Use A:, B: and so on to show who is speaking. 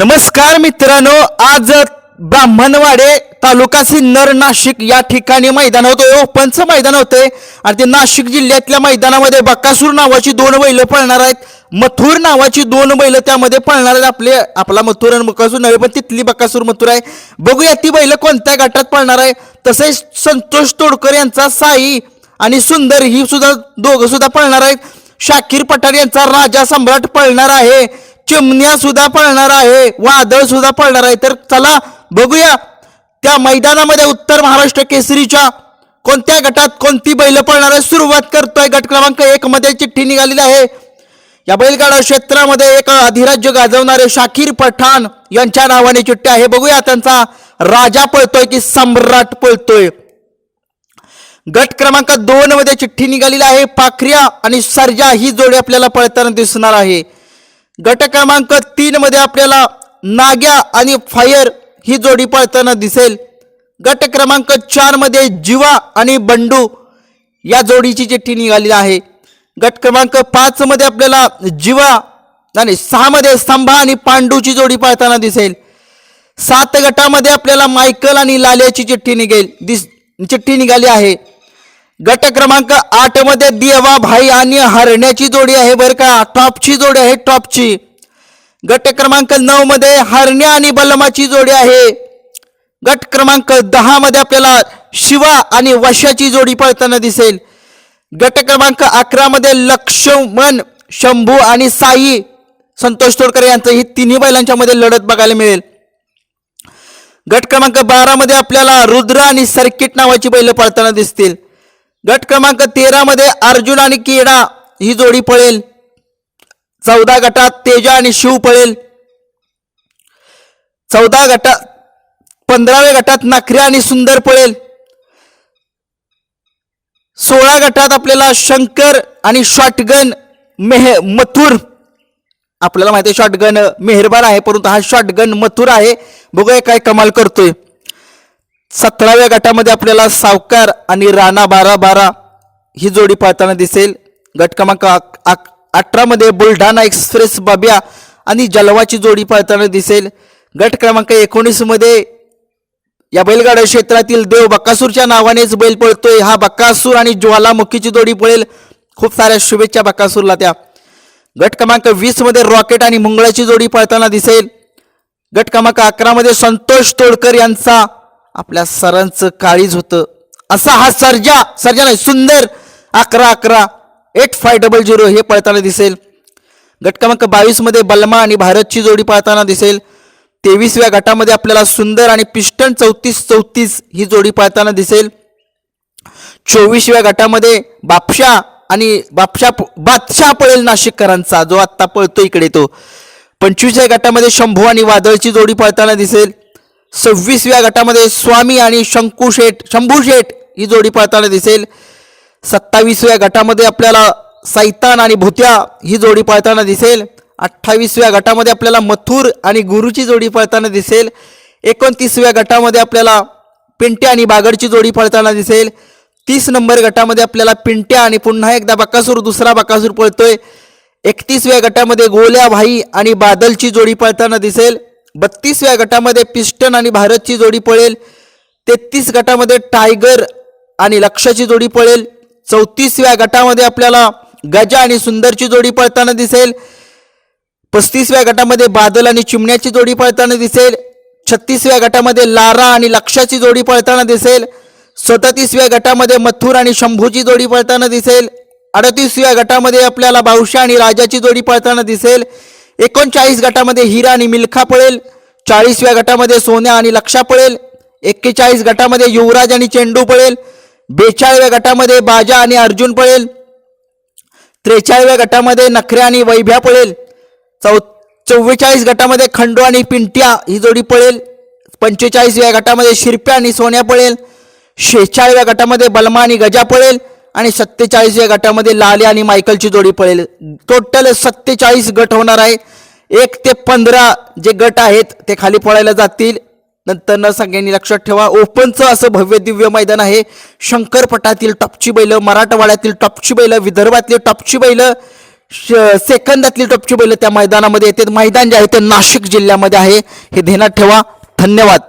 A: नमस्कार मित्रांनो आज ब्राह्मणवाडे तालुका सिन्नर नाशिक या ठिकाणी मैदान होतं ओपनचं मैदान होते आणि ते नाशिक जिल्ह्यातल्या मैदानामध्ये बक्कासूर नावाची दोन बैलं पळणार आहेत. मथुर नावाची दोन बैलं त्यामध्ये पळणार आहेत आपले आपला मथुर आणि बक्कासूर नव्हे पण तिथली बक्कासूर मथुर आहे. बघूया ती बैलं कोणत्या गटात पळणार आहे. तसेच संतोष तोडकर यांचा साई आणि सुंदर ही सुद्धा दोघं सुद्धा पळणार आहेत. शाकीर पठार यांचा राजा सम्राट पळणार आहे. चिमण्या सुद्धा पळणार आहे वादळ सुद्धा पळणार आहे. तर चला बघूया. त्या मैदानामध्ये उत्तर महाराष्ट्र केसरीच्या कोणत्या गटात कोणती बैल पळणार आहे? सुरुवात करतोय गट क्रमांक एक मध्ये चिठ्ठी निघालेली आहे. या बैलगाडा क्षेत्रामध्ये एक अधिराज्य गाजवणारे शाकीर पठाण यांच्या नावाने चिठ्ठी आहे. बघूया त्यांचा राजा पळतोय की सम्राट पळतोय. गट क्रमांक दोन मध्ये चिठ्ठी निघालेली आहे. पाखऱ्या आणि सर्जा ही जोडी आपल्याला पळताना दिसणार आहे. गट क्रमांक तीन मध्ये आपल्याला नाग्या आणि फायर ही जोडी पळताना दिसेल. गट क्रमांक चारमध्ये जिवा आणि बंडू या जोडीची चिठ्ठी निघाली आहे. गट क्रमांक पाच मध्ये आपल्याला जिवा आणि सहा मध्ये स्तंभा आणि पांडूची जोडी पळताना दिसेल. सात गटामध्ये आपल्याला मायकल आणि लाल्याची चिठ्ठी निघेल दिस चिठ्ठी निघाली आहे. गट क्रमांक आठमध्ये देवा भाई आणि हरण्याची जोडी आहे बरं का. टॉपची जोडी आहे टॉपची. गट क्रमांक नऊ मध्ये हरण्या आणि बलमाची जोडी आहे. गट क्रमांक दहा मध्ये आपल्याला शिवा आणि वशाची जोडी पळताना दिसेल. गट क्रमांक अकरा मध्ये लक्ष्मण शंभू आणि साई. संतोष तोडकर यांचं ही तिन्ही बैलांच्या मध्ये लढत बघायला मिळेल. गट क्रमांक बारा मध्ये आपल्याला रुद्र आणि सर्किट नावाची बैल पळताना दिसतील. गट क्रमांक तेरा मध्ये अर्जुन आणि केडा ही जोडी पळेल. चौदा गटात तेजा आणि शिव पळेल. चौदा गटात पंधराव्या गटात नखऱ्या आणि सुंदर पळेल. सोळा गटात आपल्याला शंकर आणि शॉटगन मेह मथुर. आपल्याला माहिती आहे शॉटगन मेहरबान आहे परंतु हा शॉटगन मथुर आहे. बघूया काय कमाल करतोय. सतराव्या गटामध्ये आपल्याला सावकार आणि राणा बारा बारा ही जोडी पाहताना दिसेल. गट क्रमांक अठरामध्ये बुलढाणा एक्सप्रेस बाब्या आणि जलवाची जोडी पाहताना दिसेल. गट क्रमांक एकोणीसमध्ये या बैलगाडा क्षेत्रातील देव बक्कासूरच्या नावानेच बैल पळतोय. हा बकासूर आणि ज्वालामुखीची जोडी पळेल. खूप साऱ्या शुभेच्छा बक्कासूरला त्या. गट क्रमांक वीसमध्ये रॉकेट आणि मुंगळाची जोडी पळताना दिसेल. गट क्रमांक अकरामध्ये संतोष तोडकर यांचा आपल्या सरांचं काळीज होतं. असा हा सर्जा सर्जा नाही सुंदर अकरा अकरा एट फाय डबल झिरो हे पळताना दिसेल. गट क्रमांक बावीसमध्ये बलमा आणि भारतची जोडी पळताना दिसेल. तेवीसव्या गटामध्ये आपल्याला सुंदर आणि पिस्टन चौतीस चौतीस ही जोडी पळताना दिसेल. चोवीसव्या गटामध्ये बापशा आणि बापशा बादशाह पळेल नाशिककरांचा जो आत्ता पळतो इकडे तो. पंचवीसव्या गटामध्ये शंभू आणि वादळची जोडी पळताना दिसेल. सव्वीसव्या गटामध्ये स्वामी आणि शंकू शेठ शंभू शेठ ही जोडी पळताना दिसेल. सत्तावीसव्या गटामध्ये आपल्याला सैतान आणि भुत्या ही जोडी पळताना दिसेल. अठ्ठावीसव्या गटामध्ये आपल्याला मथुर आणि गुरुची जोडी पळताना दिसेल. एकोणतीसव्या गटामध्ये आपल्याला पिंट्या आणि बागडची जोडी पळताना दिसेल. तीस नंबर गटामध्ये आपल्याला पिंट्या आणि पुन्हा एकदा बकासूर दुसरा बकासूर पळतोय. एकतीसव्या गटामध्ये गोल्या भाई आणि बादलची जोडी पळताना दिसेल. बत्तीसव्या गटामध्ये पिस्टन आणि भारतची जोडी पळेल. तेहतीस गटामध्ये टायगर आणि लक्षाची जोडी पळेल. चौतीसव्या गटामध्ये आपल्याला गजा आणि सुंदरची जोडी पळताना दिसेल. पस्तीसव्या गटामध्ये बादल आणि चिमण्याची जोडी पळताना दिसेल. छत्तीसव्या गटामध्ये लारा आणि लक्षाची जोडी पळताना दिसेल. सदतीसव्या गटामध्ये मथुर आणि शंभूची जोडी पळताना दिसेल. अडतीसव्या गटामध्ये आपल्याला बावशा आणि राजाची जोडी पळताना दिसेल. एकोणचाळीस गटामध्ये हिरा आणि मिल्खा पळेल चाळीसव्या गटामध्ये सोन्या आणि लक्षा पळेल एक्केचाळीस गटामध्ये युवराज आणि चेंडू पळेल बेचाळीव्या गटामध्ये बाजा आणि अर्जुन पळेल त्रेचाळीव्या गटामध्ये नखऱ्या आणि वैभ्या पळेल चौ चव्वेचाळीस गटामध्ये खंडू आणि पिंट्या ही जोडी पळेल पंचेचाळीसव्या गटामध्ये शिरप्या आणि सोन्या पळेल शेहेचाळीव्या गटामध्ये बलमा आणि गजा पळेल आणि सत्तेचाळीस या गटामध्ये लाले आणि मायकलची जोडी पळेल. टोटल सत्तेचाळीस गट होणार आहे. एक ते पंधरा जे गट आहेत ते खाली पळायला जातील. नंतर न सगळ्यांनी लक्षात ठेवा ओपनचं असं भव्य दिव्य मैदान आहे. शंकरपटातील टॉपची बैलं मराठवाड्यातील टॉपची बैलं विदर्भातली टॉपची बैलं श- सेकंदातली टॉपची बैल त्या मैदानामध्ये येते मैदान जे आहे ते नाशिक जिल्ह्यामध्ये आहे. हे ध्यानात ठेवा. धन्यवाद.